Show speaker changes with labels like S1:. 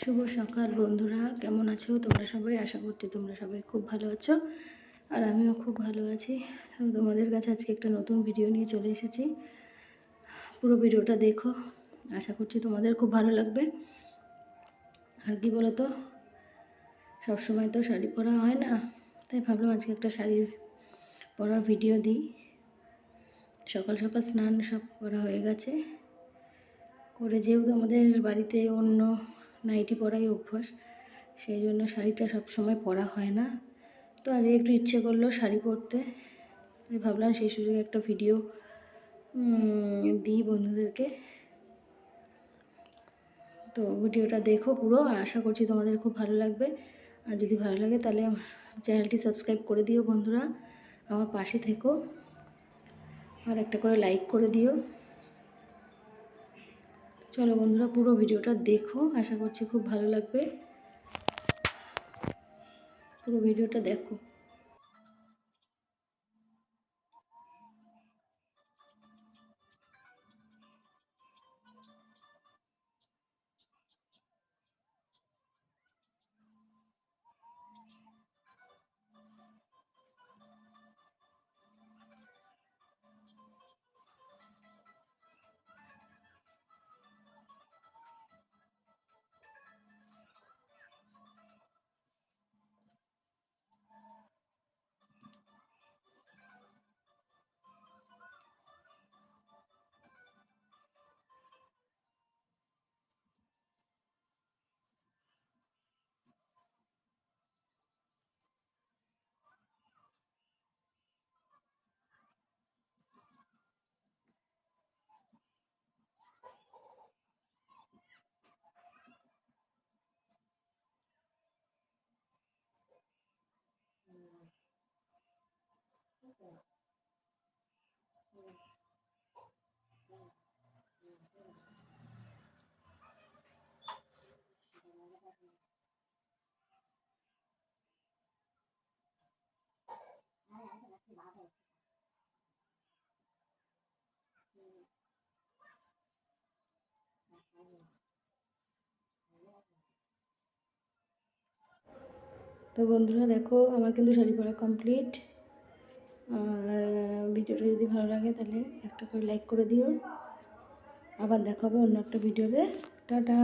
S1: শুভ সকাল বন্ধুরা। কেমন আছো? তোমরা সবাই? আশা করছি তোমরা সবাই খুব ভালো আছো। আর আমিও খুব ভালো আছি। তোমাদের কাছে আজকে একটা নতুন ভিডিও নিয়ে চলে এসেছি। পুরো ভিডিওটা দেখো। আশা করছি তোমাদের খুব ভালো লাগবে। আর কি বলো তো সবসময় তো শাড়ি পরা হয় না। তাই ভাবলাম আজকে একটা শাড়ি পরার ভিডিও দিই। সকাল সকাল স্নান সব করা হয়ে গেছে। করে যেহেতু আমাদের বাড়িতে অন্য নাইটি পরাই অভ্যাস। সেই জন্য শাড়িটা সব সময় পরা হয় না। তো আজকে একটু ইচ্ছে করল শাড়ি পরতে। ভাবলাম সেই সুযোগে একটা ভিডিও দিই বন্ধুদেরকে। তো ভিডিওটা দেখো পুরো। আশা করছি তোমাদের খুব ভালো লাগবে। আর যদি ভালো লাগে তাহলে চ্যানেলটি সাবস্ক্রাইব করে দিও বন্ধুরা। আমার পাশে থেকো। আর একটা করে লাইক করে দিও। চলো বন্ধুরা পুরো ভিডিওটা দেখো আশা করছি খুব ভালো লাগবে। পুরো ভিডিওটা দেখো। তো বন্ধুরা দেখো আমার কিন্তু শাড়ি পরা কমপ্লিট আর ভিডিওটা যদি ভালো লাগে তাহলে একটা করে লাইক করে দিও। আবার দেখাবো অন্য একটা ভিডিওতে। টাটা!